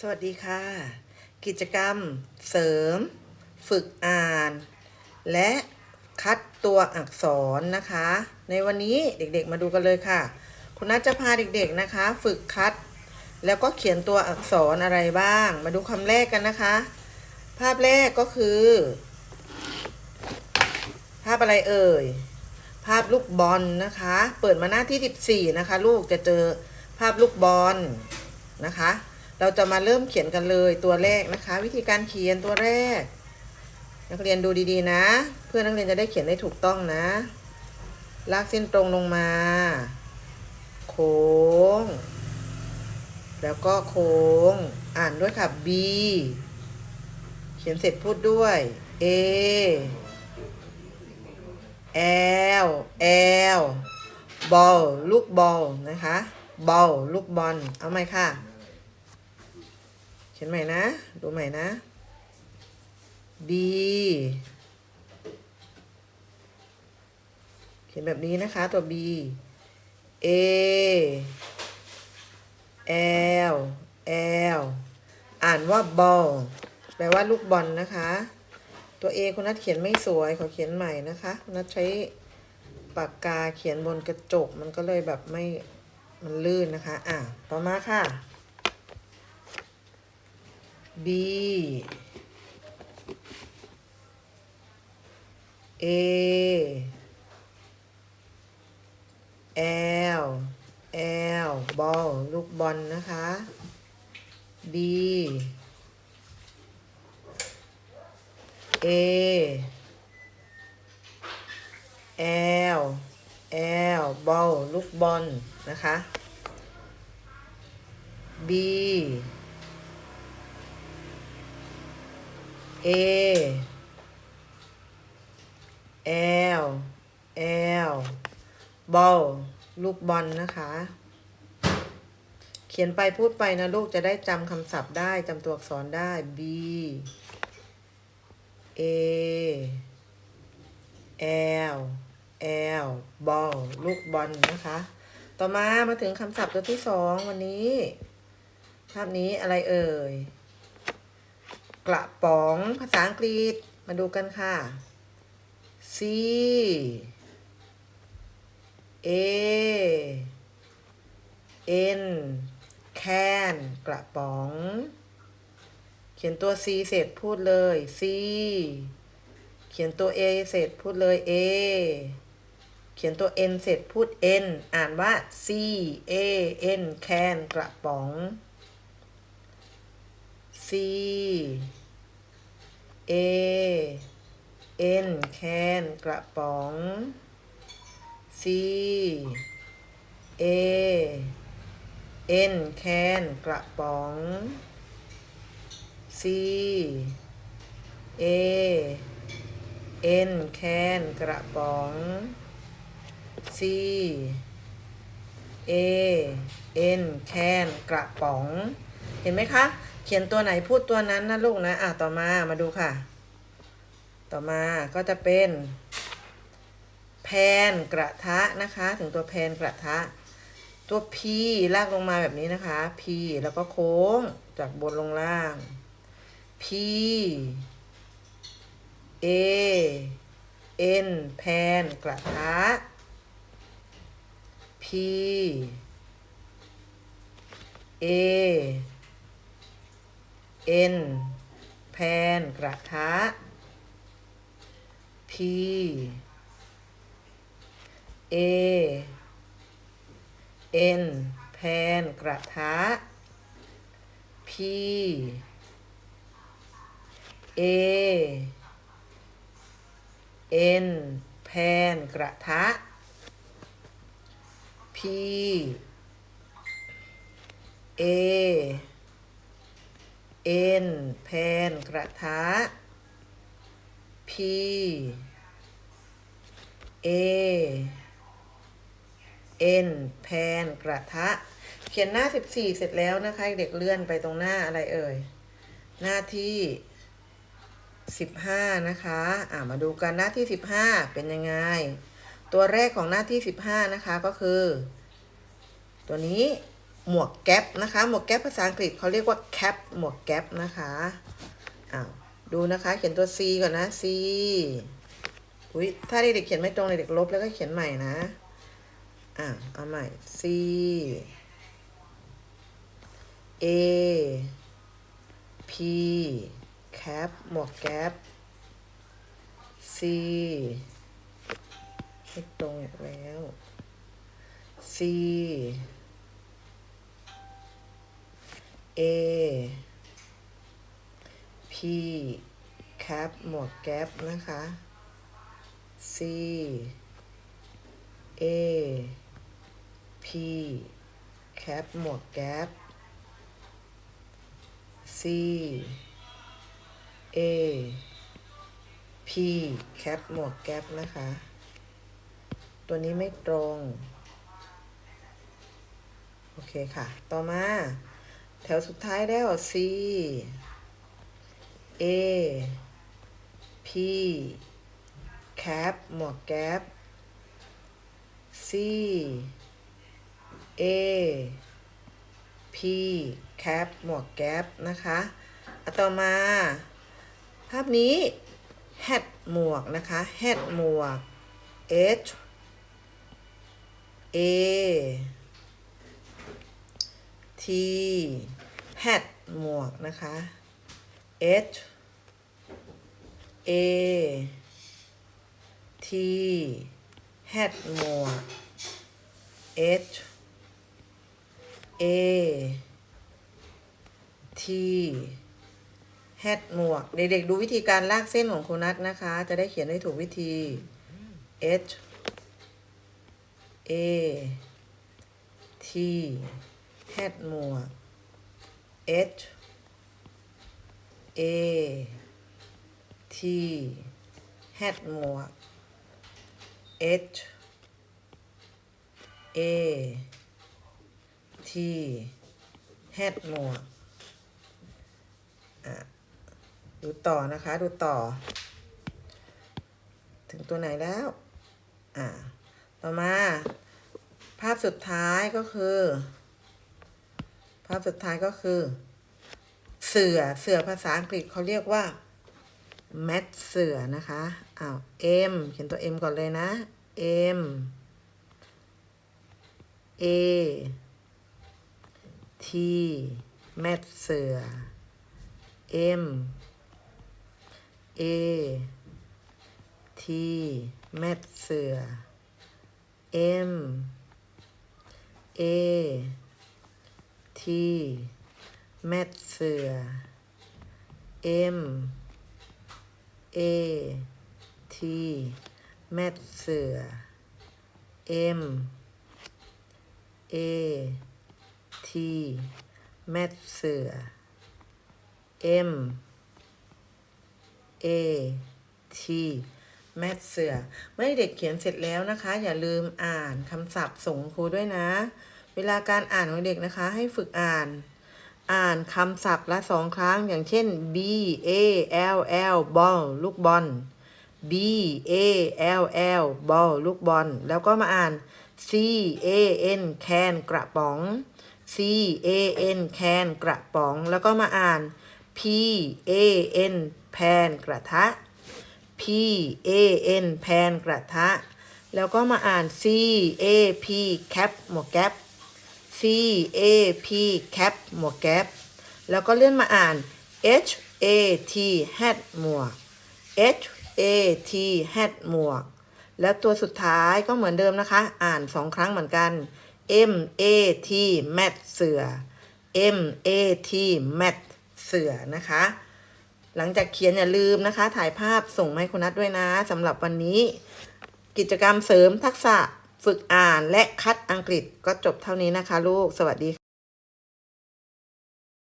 สวัสดีค่ะ กิจกรรมเสริม ฝึกอ่าน และคัดตัวอักษรนะคะ ในวันนี้เด็กๆมาดูกันเลยค่ะ คุณนัทจะพาเด็กๆนะคะ ฝึกคัด แล้วก็เขียนตัวอักษรอะไรบ้าง มาดูคำแรกกันนะคะ ภาพแรกก็คือ ภาพอะไรเอ่ย ภาพลูกบอลนะคะ เปิดมาหน้าที่ 14 นะคะ ลูกจะเจอภาพลูกบอลนะคะ เราจะมาเริ่มเขียนกันเลยตัวแรกนะคะ วิธีการเขียนตัวแรก นักเรียนดูดีๆนะ เพื่อนนักเรียนจะได้เขียนได้ถูกต้องนะ ลากเส้นตรงลงมา โค้ง แล้วก็โค้ง อ่านด้วยค่ะ B เขียนเสร็จพูดด้วย A L L บอลลูกบอลนะคะบอลลูกบอลเอาไหมค่ะ เขียนใหม่นะ ดูใหม่นะ B เขียนแบบนี้นะคะตัว B A L L อ่านว่า ball แปลว่าลูกบอลนะคะ ตัว A คุณนัทเขียนไม่สวยขอเขียนใหม่นะคะคุณนัทใช้ปากกาเขียนบนกระจกมันก็เลยแบบไม่มันลื่นนะคะ อะ ต่อมาค่ะ B A L L บอลลูกบอลนะคะ B A L L บอลลูกบอลนะคะ B A L L บอลลูกบอลนะคะ เขียนไปพูดไปนะลูกจะได้จำคำศัพท์ได้จำตัวอักษรได้ B A L L บอลลูกบอลนะคะ ต่อมามาถึงคำศัพท์ตัวที่สองวันนี้ ภาพนี้อะไรเอ่ย กระป๋องภาษาอังกฤษมาดูกันค่ะ C A N can กระป๋อง เขียนตัว C เสร็จพูดเลย C เขียนตัว A เสร็จพูดเลย A เขียนตัว N เสร็จพูด N อ่านว่า C A N can กระป๋อง C A N can กระป๋อง C A N can กระป๋อง C A N can กระป๋อง C A N can กระป๋อง เห็นไหมคะ เขียนตัวไหนพูดตัวนั้นนะลูกนะ อะต่อมามาดูค่ะ ต่อมาก็จะเป็น แพนกระทะนะคะ ถึงตัวแพนกระทะ ตัว P ลากลงมาแบบนี้นะคะ P แล้วก็โค้งจากบนลงล่าง P A N แพนกระทะ P A N แพนกระทะ P A N แพนกระทะ P A N แพนกระทะ P A N แพนกระทะ P A N แพนกระทะ เขียนหน้า 14 เสร็จแล้วนะคะ เด็กเลื่อนไปตรงหน้าอะไรเอ่ย หน้าที่ 15 นะคะ อ่ามาดูกันหน้าที่ 15 เป็นยังไง ตัวแรกของหน้าที่ 15 นะคะก็คือ ตัวนี้ หมวกแก๊ปนะคะ หมวกแก๊ปภาษาอังกฤษเขาเรียกว่าแคปหมวกแก๊ปนะคะอ้าวดูนะคะเขียนตัว C ก่อนนะ C อุ้ยถ้าเด็กๆเขียนไม่ตรงเด็กๆลบแล้วก็เขียนใหม่นะอ่าเอาใหม่ C A P แคปหมวกแก๊ป C ไม่ตรงแล้ว C A P แคปหมวกแก๊ปนะคะ C A P แคปหมวกแก๊ป C A P แคปหมวกแก๊ปนะคะ ตัวนี้ไม่ตรง โอเคค่ะ ต่อมา แถวสุดท้ายแล้ว C A P แคปหมวกแก๊ป C A P แคปหมวกแก๊ปนะคะอะต่อมา ภาพนี้ hat หมวกนะคะ hat หมวก H A T hat หมวกนะคะ H A T hat หมวก H A T hat หมวก เด็กๆดูวิธีการลากเส้นของครูนัทนะคะ จะได้เขียนได้ถูกวิธี H A T hat หมวก H A T hat หมวก H A T hat หมวกอะดูต่อนะคะ ดูต่อ ถึงตัวไหนแล้ว อ่า ต่อมา ภาพสุดท้ายก็คือ ภาพสุดท้ายก็คือ เสือเสือภาษาอังกฤษเขาเรียกว่าแมทเสือนะคะอ้าว M เขียนตัว M ก่อนเลยนะ M A T แมทเสือ M A T แมทเสือ M A T แมทเสือ M A T แมทเสือ M A T แมทเสือ M A T แมทเสือ เมื่อเด็กเขียนเสร็จแล้วนะคะ อย่าลืมอ่านคำศัพท์ส่งครูด้วยนะ เวลาการอ่านของเด็กนะคะ ให้ฝึกอ่าน อ่านคำศัพท์ละสองครั้งอย่างเช่น B A L L ball ลูกบอล B A L L ball ลูกบอล แล้วก็มาอ่าน C A N can กระป๋อง C A N can กระป๋อง แล้วก็มาอ่าน P A N pan กระทะ P A N pan กระทะ แล้วก็มาอ่าน C A P cap หมวกแก๊ป C A P cap หมวกแก๊ปแล้วก็เลื่อนมาอ่าน H A T hat หมวก H A T hat หมวก แล้วตัวสุดท้ายก็เหมือนเดิมนะคะ อ่านสองครั้งเหมือนกัน M A T mat เสือ M A T mat เสือนะคะ หลังจากเขียนอย่าลืมนะคะ ถ่ายภาพส่งมาให้คุณนัทด้วยนะสำหรับวันนี้ กิจกรรมเสริมทักษะ ฝึกอ่านและคัดอังกฤษก็จบเท่านี้นะคะลูก สวัสดีค่ะ